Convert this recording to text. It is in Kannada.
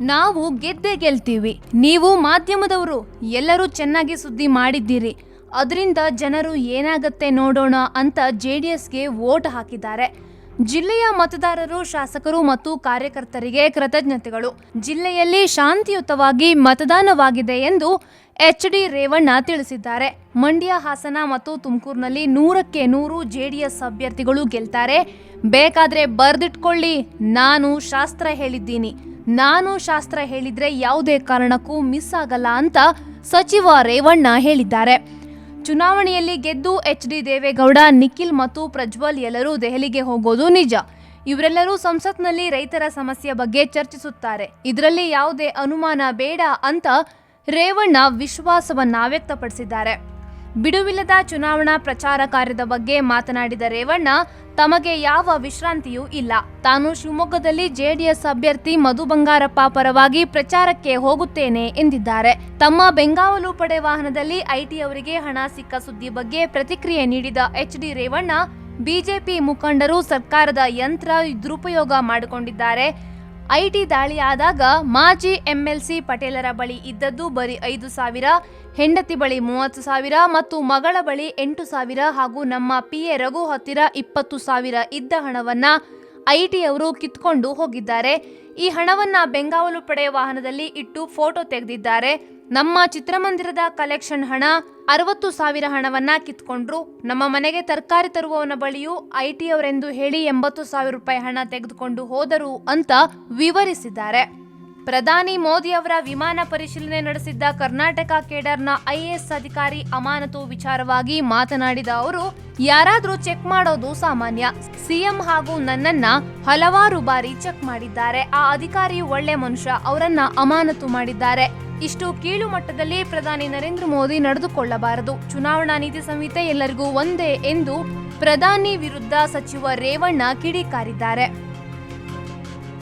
ನಾವು ಗೆದ್ದೇ ಗೆಲ್ತೀವಿ. ನೀವು ಮಾಧ್ಯಮದವರು ಎಲ್ಲರೂ ಚೆನ್ನಾಗಿ ಸುದ್ದಿ ಮಾಡಿದ್ದೀರಿ. ಅದರಿಂದ ಜನರು ಏನಾಗತ್ತೆ ನೋಡೋಣ ಅಂತ ಜೆ ಡಿ ಎಸ್ಗೆ ವೋಟ್ ಹಾಕಿದ್ದಾರೆ. ಜಿಲ್ಲೆಯ ಮತದಾರರು, ಶಾಸಕರು ಮತ್ತು ಕಾರ್ಯಕರ್ತರಿಗೆ ಕೃತಜ್ಞತೆಗಳು. ಜಿಲ್ಲೆಯಲ್ಲಿ ಶಾಂತಿಯುತವಾಗಿ ಮತದಾನವಾಗಿದೆ ಎಂದು ಎಚ್ ಡಿ ರೇವಣ್ಣ ತಿಳಿಸಿದ್ದಾರೆ. ಮಂಡ್ಯ, ಹಾಸನ ಮತ್ತು ತುಮಕೂರಿನಲ್ಲಿ ನೂರಕ್ಕೆ ನೂರು ಜೆಡಿಎಸ್ ಅಭ್ಯರ್ಥಿಗಳು ಗೆಲ್ತಾರೆ. ಬೇಕಾದ್ರೆ ಬರ್ದಿಟ್ಕೊಳ್ಳಿ. ನಾನು ಶಾಸ್ತ್ರ ಹೇಳಿದ್ದೀನಿ. ನಾನು ಶಾಸ್ತ್ರ ಹೇಳಿದ್ರೆ ಯಾವುದೇ ಕಾರಣಕ್ಕೂ ಮಿಸ್ ಆಗಲ್ಲ ಅಂತ ಸಚಿವ ರೇವಣ್ಣ ಹೇಳಿದ್ದಾರೆ. ಚುನಾವಣೆಯಲ್ಲಿ ಗೆದ್ದು ಎಚ್ ಡಿ ದೇವೇಗೌಡ, ನಿಖಿಲ್ ಮತ್ತು ಪ್ರಜ್ವಲ್ ಎಲ್ಲರೂ ದೆಹಲಿಗೆ ಹೋಗೋದು ನಿಜ. ಇವರೆಲ್ಲರೂ ಸಂಸತ್ನಲ್ಲಿ ರೈತರ ಸಮಸ್ಯೆ ಬಗ್ಗೆ ಚರ್ಚಿಸುತ್ತಾರೆ. ಇದರಲ್ಲಿ ಯಾವುದೇ ಅನುಮಾನ ಬೇಡ ಅಂತ ರೇವಣ್ಣ ವಿಶ್ವಾಸವನ್ನ ವ್ಯಕ್ತಪಡಿಸಿದ್ದಾರೆ. ಬಿಡುವಿಲ್ಲದ ಚುನಾವಣಾ ಪ್ರಚಾರ ಕಾರ್ಯದ ಬಗ್ಗೆ ಮಾತನಾಡಿದ ರೇವಣ್ಣ, ತಮಗೆ ಯಾವ ವಿಶ್ರಾಂತಿಯೂ ಇಲ್ಲ. ತಾನು ಶಿವಮೊಗ್ಗದಲ್ಲಿ ಜೆಡಿಎಸ್ ಅಭ್ಯರ್ಥಿ ಮಧು ಬಂಗಾರಪ್ಪ ಪರವಾಗಿ ಪ್ರಚಾರಕ್ಕೆ ಹೋಗುತ್ತೇನೆ ಎಂದಿದ್ದಾರೆ. ತಮ್ಮ ಬೆಂಗಾವಲು ಪಡೆ ವಾಹನದಲ್ಲಿ ಐಟಿ ಅವರಿಗೆ ಹಣ ಸಿಕ್ಕ ಸುದ್ದಿ ಬಗ್ಗೆ ಪ್ರತಿಕ್ರಿಯೆ ನೀಡಿದ ಎಚ್ ಡಿ ರೇವಣ್ಣ, ಬಿಜೆಪಿ ಮುಖಂಡರು ಸರ್ಕಾರದ ಯಂತ್ರ ದುರುಪಯೋಗ ಮಾಡಿಕೊಂಡಿದ್ದಾರೆ. ಐಟಿ ದಾಳಿ ಆದಾಗ ಮಾಜಿ ಎಂಎಲ್ಸಿ ಪಟೇಲರ ಬಳಿ ಇದ್ದದ್ದು ಬರೀ ಐದು ಸಾವಿರ, ಹೆಂಡತಿ ಬಳಿ ಮೂವತ್ತು ಸಾವಿರ ಮತ್ತು ಮಗಳ ಬಳಿ ಎಂಟು ಸಾವಿರ ಹಾಗೂ ನಮ್ಮ ಪಿ ಎ ರಘು ಹತ್ತಿರ ಇಪ್ಪತ್ತು ಸಾವಿರ ಇದ್ದ ಹಣವನ್ನ ಐಟಿ ಅವರು ಕಿತ್ಕೊಂಡು ಹೋಗಿದ್ದಾರೆ. ಈ ಹಣವನ್ನ ಬೆಂಗಾವಲು ಪಡೆ ವಾಹನದಲ್ಲಿ ಇಟ್ಟು ಫೋಟೋ ತೆಗೆದಿದ್ದಾರೆ. ನಮ್ಮ ಚಿತ್ರಮಂದಿರದ ಕಲೆಕ್ಷನ್ ಹಣ, ಅರವತ್ತು ಸಾವಿರ ಹಣವನ್ನ ಕಿತ್ಕೊಂಡ್ರು. ನಮ್ಮ ಮನೆಗೆ ತರಕಾರಿ ತರುವವನ ಬಳಿಯೂ ಐಟಿ ಅವರೆಂದು ಹೇಳಿ ಎಂಬತ್ತು ಸಾವಿರ ರೂಪಾಯಿ ಹಣ ತೆಗೆದುಕೊಂಡು ಹೋದರು ಅಂತ ವಿವರಿಸಿದ್ದಾರೆ. ಪ್ರಧಾನಿ ಮೋದಿ ಅವರ ವಿಮಾನ ಪರಿಶೀಲನೆ ನಡೆಸಿದ್ದ ಕರ್ನಾಟಕ ಕೇಡರ್ನ ಐಎಎಸ್ ಅಧಿಕಾರಿ ಅಮಾನತು ವಿಚಾರವಾಗಿ ಮಾತನಾಡಿದ ಅವರು, ಯಾರಾದರೂ ಚೆಕ್ ಮಾಡೋದು ಸಾಮಾನ್ಯ. ಸಿಎಂ ಹಾಗೂ ನನ್ನನ್ನ ಹಲವಾರು ಬಾರಿ ಚೆಕ್ ಮಾಡಿದ್ದಾರೆ. ಆ ಅಧಿಕಾರಿ ಒಳ್ಳೆ ಮನುಷ್ಯ, ಅವರನ್ನ ಅಮಾನತು ಮಾಡಿದ್ದಾರೆ. ಇಷ್ಟು ಕೀಳು ಮಟ್ಟದಲ್ಲಿ ಪ್ರಧಾನಿ ನರೇಂದ್ರ ಮೋದಿ ನಡೆದುಕೊಳ್ಳಬಾರದು. ಚುನಾವಣಾ ನೀತಿ ಸಂಹಿತೆ ಎಲ್ಲರಿಗೂ ಒಂದೇ ಎಂದು ಪ್ರಧಾನಿ ವಿರುದ್ಧ ಸಚಿವ ರೇವಣ್ಣ ಕಿಡಿಕಾರಿದ್ದಾರೆ.